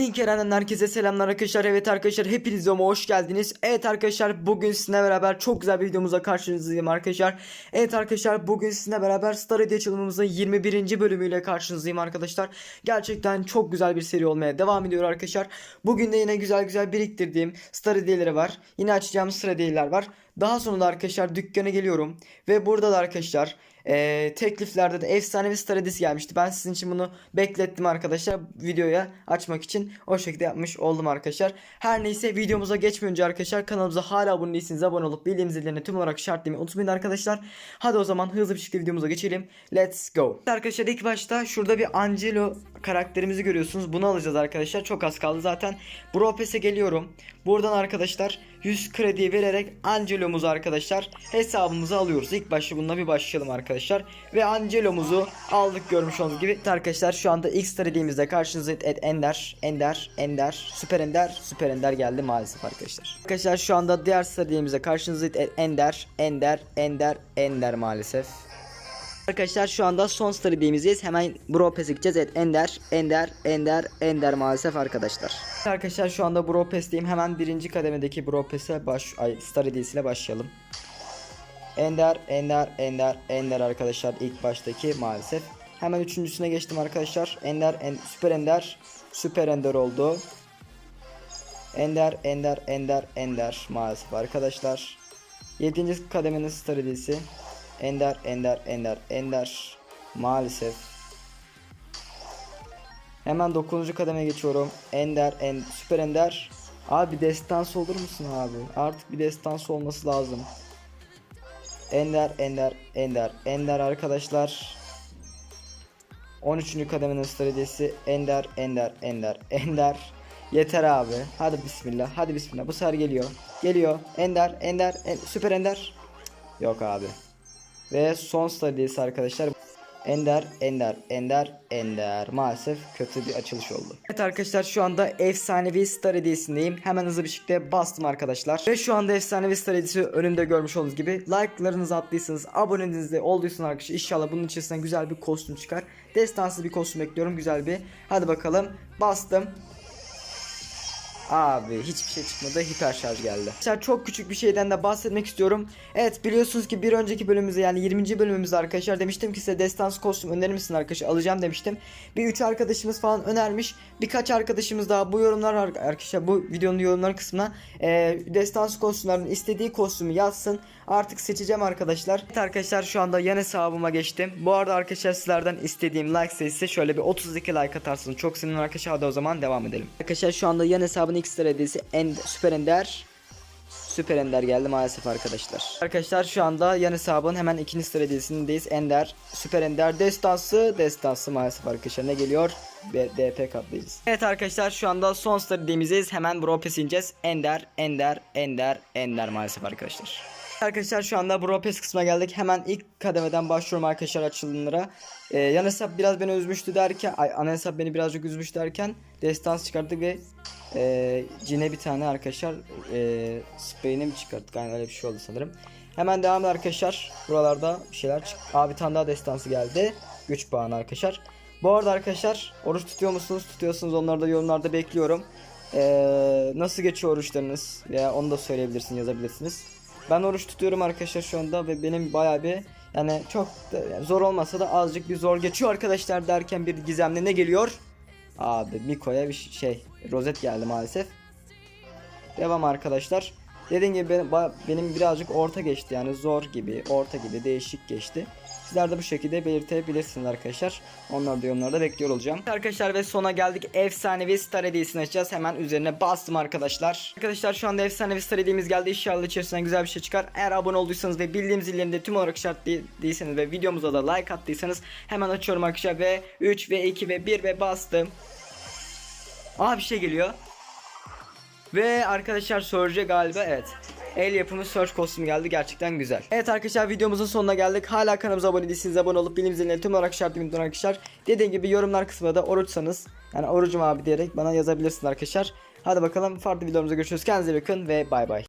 Kerem'den herkese selamlar arkadaşlar. Evet arkadaşlar hepiniz videoma hoş geldiniz. Evet arkadaşlar bugün sizinle beraber çok güzel bir videomuzla karşınızdayım arkadaşlar. Evet arkadaşlar bugün sizinle beraber Star Hediye açılımımızın 21. bölümüyle karşınızdayım arkadaşlar. Gerçekten çok güzel bir seri olmaya devam ediyor arkadaşlar. Bugün de yine güzel güzel biriktirdiğim Star Hediyeleri var. Yine açacağım Star Hediyeler var. Daha sonra da arkadaşlar dükkana geliyorum. Ve burada da arkadaşlar ee, tekliflerde de efsanevi star hediyesi gelmişti. Ben sizin için bunu beklettim arkadaşlar. Videoya açmak için o şekilde yapmış oldum arkadaşlar. Her neyse videomuza geçmeden önce arkadaşlar kanalımıza hala abone değilseniz abone olup bildiğim zillerini tüm olarak işaretlemeyi unutmayın arkadaşlar. Hadi o zaman hızlı bir şekilde videomuza geçelim. Let's go. Arkadaşlar ilk başta şurada bir Angelo karakterimizi görüyorsunuz. Bunu alacağız arkadaşlar. Çok az kaldı zaten. Bro geliyorum. Buradan arkadaşlar 100 kredi vererek Angelo'muzu arkadaşlar hesabımıza alıyoruz. İlk başta bununla bir başlayalım arkadaşlar. Ve Angelo'muzu aldık görmüş olduğunuz gibi. Arkadaşlar şu anda ilk stratejimizde karşınızda et Ender, Ender, Ender, Süper Ender, Süper Ender geldi maalesef arkadaşlar. Arkadaşlar şu anda diğer stratejimizde karşınızda et Ender, Ender, Ender, Ender maalesef. Arkadaşlar şu anda son stratejimizdeyiz. Hemen Bro Pass'e gideceğiz. Evet Ender, Ender, Ender, Ender maalesef arkadaşlar. Arkadaşlar şu anda Bro Pass'teyim. Hemen birinci kademedeki Bro Pass'e baş, ay, Star hediyesiyle başlayalım. Ender, Ender, Ender, Ender arkadaşlar ilk baştaki maalesef. Hemen üçüncüsüne geçtim arkadaşlar. Ender, en, Süper Ender, Süper Ender oldu. Ender, Ender, Ender, Ender maalesef arkadaşlar. Yedinci kademenin Star hediyesi. Ender, Ender, Ender, Ender. Maalesef. Hemen 9. kademe geçiyorum. Ender, en, Süper Ender. Abi destans olur musun abi? Artık bir destans olması lazım. Ender, Ender, Ender, Ender arkadaşlar. 13. kademenin stratejisi Ender, Ender, Ender, Ender. Yeter abi. Hadi bismillah. Hadi bismillah. Bu sefer geliyor. Geliyor. Ender, Ender, en, Süper Ender. Yok abi. Ve son stratejisi arkadaşlar. Ender, Ender, Ender, Ender. Maalesef kötü bir açılış oldu. Evet arkadaşlar şu anda efsanevi star hediyesindeyim. Hemen hızlı bir şekilde bastım arkadaşlar. Ve şu anda efsanevi star hediyesi önümde görmüş olduğunuz gibi. Like'larınızı attıysanız, aboneniz de olduysanız arkadaşlar inşallah bunun içerisinden güzel bir kostüm çıkar. Destansı bir kostüm bekliyorum güzel bir. Hadi bakalım. Bastım. Abi hiçbir şey çıkmadı hiper şarj geldi. Arkadaşlar çok küçük bir şeyden de bahsetmek istiyorum. Evet biliyorsunuz ki bir önceki bölümümüzde yani 20. bölümümüzde arkadaşlar demiştim ki size destans kostüm önerir misin arkadaşlar alacağım demiştim. Bir 3 arkadaşımız falan önermiş. Birkaç arkadaşımız daha bu yorumlar arkadaşlar bu videonun yorumlar kısmına e, destans kostümlerinin istediği kostümü yazsın. Artık seçeceğim arkadaşlar. Evet arkadaşlar şu anda yan hesabıma geçtim. Bu arada arkadaşlar sizlerden istediğim like sayısı şöyle bir 32 like atarsınız. Çok senin arkadaşlar hadi o zaman devam edelim. Arkadaşlar şu anda yan hesabın sıra hediyesi en süper ender Süper Ender geldi maalesef arkadaşlar. Arkadaşlar şu anda yan hesabın hemen ikinci sıra hediyesindeyiz. Ender, Süper Ender, Destansı, Destansı maalesef arkadaşlar ne geliyor? B DP katlayacağız. Evet arkadaşlar şu anda son sıra. Hemen Bro Pass ineceğiz. Ender, Ender, Ender, Ender maalesef arkadaşlar. Arkadaşlar şu anda Bro Pass kısmına geldik. Hemen ilk kademeden başlıyorum arkadaşlar açılımlara. Ee, yan hesap biraz beni üzmüştü derken, ay ana hesap beni birazcık üzmüş derken destans çıkarttık ve e, Cine bir tane arkadaşlar e, spreyini mi çıkarttık? Yani öyle bir şey oldu sanırım. Hemen devam arkadaşlar. Buralarda bir şeyler çık. Abi tane daha destansı geldi. Güç puanı arkadaşlar. Bu arada arkadaşlar oruç tutuyor musunuz? Tutuyorsunuz onları da yorumlarda bekliyorum. Ee, nasıl geçiyor oruçlarınız? Veya onu da söyleyebilirsiniz yazabilirsiniz. Ben oruç tutuyorum arkadaşlar şu anda ve benim bayağı bir yani çok da, yani zor olmasa da azıcık bir zor geçiyor arkadaşlar derken bir gizemli ne geliyor? Abi Miko'ya bir şey rozet geldi maalesef. Devam arkadaşlar. Dediğim gibi benim, benim birazcık orta geçti yani zor gibi, orta gibi değişik geçti. Sizler de bu şekilde belirtebilirsiniz arkadaşlar. Onları da yorumlarda bekliyor olacağım. Arkadaşlar ve sona geldik. Efsanevi star hediyesini açacağız. Hemen üzerine bastım arkadaşlar. Arkadaşlar şu anda efsanevi star hediyemiz geldi. İnşallah içerisinden güzel bir şey çıkar. Eğer abone olduysanız ve bildiğim zillerini de tüm olarak işaretleyseniz ve videomuza da like attıysanız hemen açıyorum arkadaşlar ve 3 ve 2 ve 1 ve bastım. Aa bir şey geliyor. Ve arkadaşlar Surge galiba evet. El yapımı Surge kostüm geldi gerçekten güzel. Evet arkadaşlar videomuzun sonuna geldik. Hala kanalımıza abone değilseniz abone olup bilim zilini tüm olarak unutmayın arkadaşlar. Dediğim gibi yorumlar kısmında da oruçsanız yani orucum abi diyerek bana yazabilirsiniz arkadaşlar. Hadi bakalım farklı videomuza görüşürüz. Kendinize bakın ve bay bay.